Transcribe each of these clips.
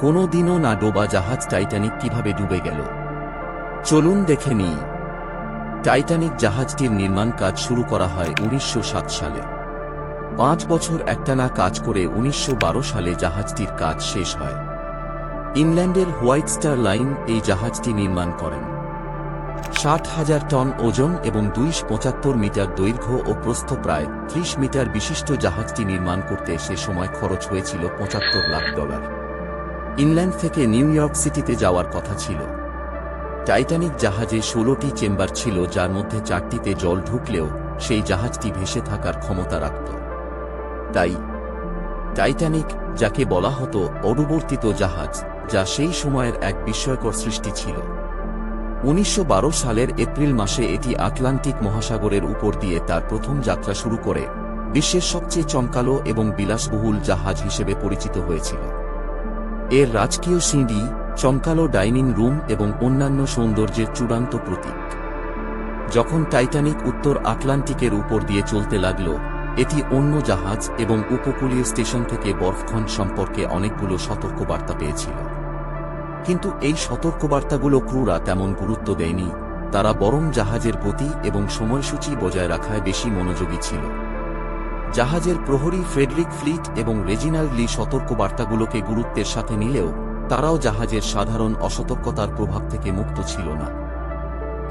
কোনো দিনও না ডোবা জাহাজ টাইটানিক কীভাবে ডুবে গেল। চলুন দেখে নিই। টাইটানিক জাহাজটির নির্মাণ কাজ শুরু করা হয় উনিশশো সাত সালে। পাঁচ বছর একটানা কাজ করে উনিশশো বারো সালে জাহাজটির কাজ শেষ হয়। ইংল্যান্ডের হোয়াইট স্টার লাইন এই জাহাজটি নির্মাণ করেন। ষাট হাজার টন ওজন এবং দুইশ পঁচাত্তর মিটার দৈর্ঘ্য ও প্রস্থ প্রায় ত্রিশ মিটার বিশিষ্ট জাহাজটি নির্মাণ করতে সে সময় খরচ হয়েছিল পঁচাত্তর লাখ ডলার। ইংল্যান্ড থেকে নিউ ইয়র্ক সিটিতে যাওয়ার কথা ছিল। টাইটানিক জাহাজে ষোলোটি চেম্বার ছিল, যার মধ্যে চারটিতে জল ঢুকলেও সেই জাহাজটি ভেসে থাকার ক্ষমতা রাখত। তাই টাইটানিক, যাকে বলা হতো অডুবর্তিত জাহাজ, যা সেই সময়ের এক বিস্ময়কর সৃষ্টি ছিল। উনিশশো বারো সালের এপ্রিল মাসে এটি আটলান্টিক মহাসাগরের উপর দিয়ে তার প্রথম যাত্রা শুরু করে বিশ্বের সবচেয়ে চমকালো এবং বিলাসবহুল জাহাজ হিসেবে পরিচিত হয়েছিল। এর রাজকীয় সিঁড়ি, চমকালো ডাইনিং রুম এবং অন্যান্য সৌন্দর্যের চূড়ান্ত প্রতীক। যখন টাইটানিক উত্তর আটলান্টিকের উপর দিয়ে চলতে লাগল, এটি অন্য জাহাজ এবং উপকূলীয় স্টেশন থেকে বরফখণ্ড সম্পর্কে অনেকগুলো সতর্কবার্তা পেয়েছিল। কিন্তু এই সতর্কবার্তাগুলো ক্রুরা তেমন গুরুত্ব দেয়নি, তারা বরং জাহাজের গতি এবং সময়সূচি বজায় রাখায় বেশি মনোযোগী ছিল। জাহাজের প্রহরী ফ্রেডরিক ফ্লিট এবং রেজিনাল্ড লি সতর্কবার্তাগুলোকে গুরুত্বের সাথে নিলেও তারাও জাহাজের সাধারণ অসতর্কতার প্রভাব থেকে মুক্ত ছিল না।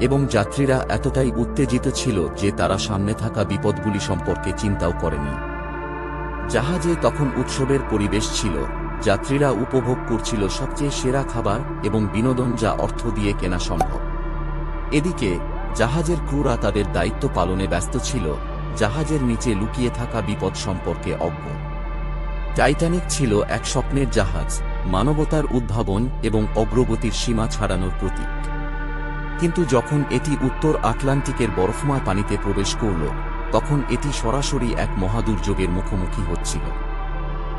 এবং যাত্রীরা এতটাই উত্তেজিত ছিল যে তারা সামনে থাকা বিপদগুলি সম্পর্কে চিন্তাও করেনি। জাহাজে তখন উৎসবের পরিবেশ ছিল, যাত্রীরা উপভোগ করছিল সবচেয়ে সেরা খাবার এবং বিনোদন যা অর্থ দিয়ে কেনা সম্ভব। এদিকে, জাহাজের ক্রুরা তাদের দায়িত্ব পালনে ব্যস্ত ছিল জাহাজের নিচে লুকিয়ে থাকা বিপদ সম্পর্কে অজ্ঞ। টাইটানিক ছিল এক স্বপ্নের জাহাজ, মানবতার উদ্ভাবন এবং অগ্রগতির সীমা ছাড়ানোর প্রতীক। কিন্তু যখন এটি উত্তর আটলান্টিকের বরফময় পানিতে প্রবেশ করল, তখন এটি সরাসরি এক মহাদুর্যোগের মুখোমুখি হচ্ছিল।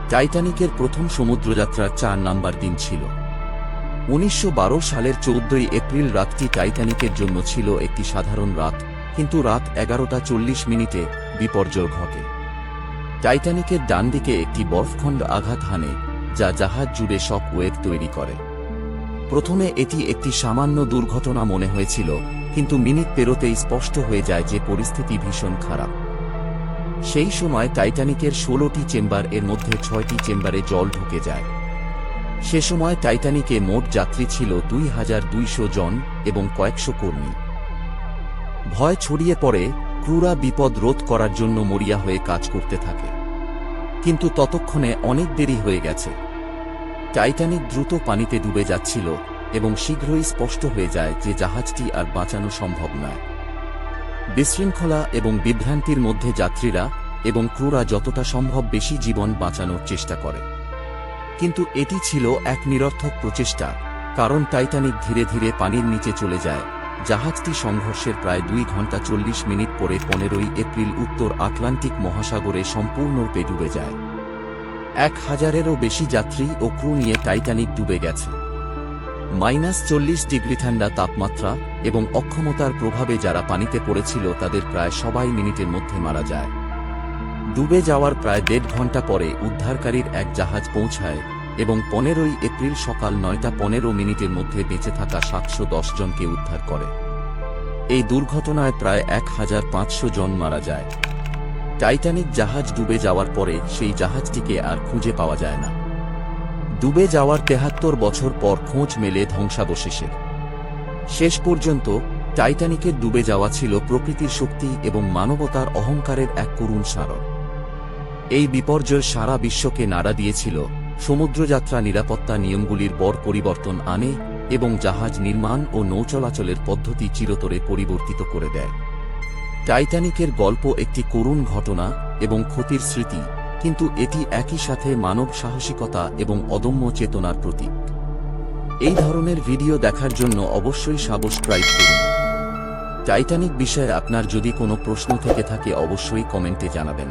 টাইটানিকের প্রথম সমুদ্রযাত্রার চার নাম্বার দিন ছিল। উনিশশো বারো সালের চৌদ্দই এপ্রিল রাতটি টাইটানিকের জন্য ছিল একটি সাধারণ রাত। কিন্তু রাত এগারোটা চল্লিশ মিনিটে বিপর্যয় ঘটে। টাইটানিকের ডান দিকে একটি বরফখণ্ড আঘাত হানে, যা জাহাজ জুড়ে শক ওয়েভ তৈরি করে। প্রথমে এটি একটি সামান্য দুর্ঘটনা মনে হয়েছিল, কিন্তু মিনিট পেরোতেই স্পষ্ট হয়ে যায় যে পরিস্থিতি ভীষণ খারাপ। সেই সময় টাইটানিকের ষোলোটি চেম্বার এর মধ্যে ছয়টি চেম্বারে জল ঢুকে যায়। সে সময় টাইটানিকে মোট যাত্রী ছিল দুই হাজার দুইশো জন এবং কয়েকশো কর্মী। ভয় ছড়িয়ে পড়ে ক্রুরা বিপদ রোধ করার জন্য মরিয়া হয়ে কাজ করতে থাকে। কিন্তু ততক্ষণে অনেক দেরি হয়ে গেছে। টাইটানিক দ্রুত পানিতে ডুবে যাচ্ছিল এবং শীঘ্রই স্পষ্ট হয়ে যায় যে জাহাজটি আর বাঁচানো সম্ভব নয়। বিশৃঙ্খলা এবং বিভ্রান্তির মধ্যে যাত্রীরা এবং ক্রুরা যতটা সম্ভব বেশি জীবন বাঁচানোর চেষ্টা করে। কিন্তু এটি ছিল এক নিরর্থক প্রচেষ্টা, কারণ টাইটানিক ধীরে ধীরে পানির নিচে চলে যায় জাহাজটি সংঘর্ষের প্রায় দুই ঘণ্টা চল্লিশ মিনিট পরে পনেরোই এপ্রিল উত্তর আটলান্টিক মহাসাগরে সম্পূর্ণরূপে ডুবে যায়। এক হাজারেরও বেশি যাত্রী ও ক্রু নিয়ে টাইটানিক ডুবে গেছে। মাইনাস চল্লিশ ডিগ্রি ঠান্ডা তাপমাত্রা এবং অক্ষমতার প্রভাবে যারা পানিতে পড়েছিল তাদের প্রায় সবাই মিনিটের মধ্যে মারা যায়। ডুবে যাওয়ার প্রায় দেড় ঘণ্টা পরে উদ্ধারকারীর এক জাহাজ পৌঁছায় এবং পনেরোই এপ্রিল সকাল নয়টা পনেরো মিনিটের মধ্যে বেঁচে থাকা সাতশো দশ জনকে উদ্ধার করে। এই দুর্ঘটনায় প্রায় এক হাজার পাঁচশো জন মারা যায়। টাইটানিক জাহাজ ডুবে যাওয়ার পরে সেই জাহাজটিকে আর খুঁজে পাওয়া যায় না। ডুবে যাওয়ার তেহাত্তর বছর পর খোঁজ মেলে ধ্বংসাবশেষের শেষ পর্যন্ত টাইটানিকের ডুবে যাওয়া ছিল প্রকৃতির শক্তি এবং মানবতার অহংকারের এক করুণ স্মারক। এই বিপর্যয় সারা বিশ্বকে নাড়া দিয়েছিল সমুদ্রযাত্রা নিরাপত্তা নিয়মগুলির বড় পরিবর্তন আনে এবং জাহাজ নির্মাণ ও নৌচলাচলের পদ্ধতি চিরতরে পরিবর্তিত করে দেয়। টাইটানিকের গল্প একটি করুণ ঘটনা এবং ক্ষতির স্মৃতি, কিন্তু এটি একই সাথে মানব সাহসিকতা এবং অদম্য চেতনার প্রতীক। এই ধরনের ভিডিও দেখার জন্য অবশ্যই সাবস্ক্রাইব করুন। টাইটানিক বিষয়ে আপনার যদি কোনো প্রশ্ন থেকে থাকে, অবশ্যই কমেন্টে জানাবেন।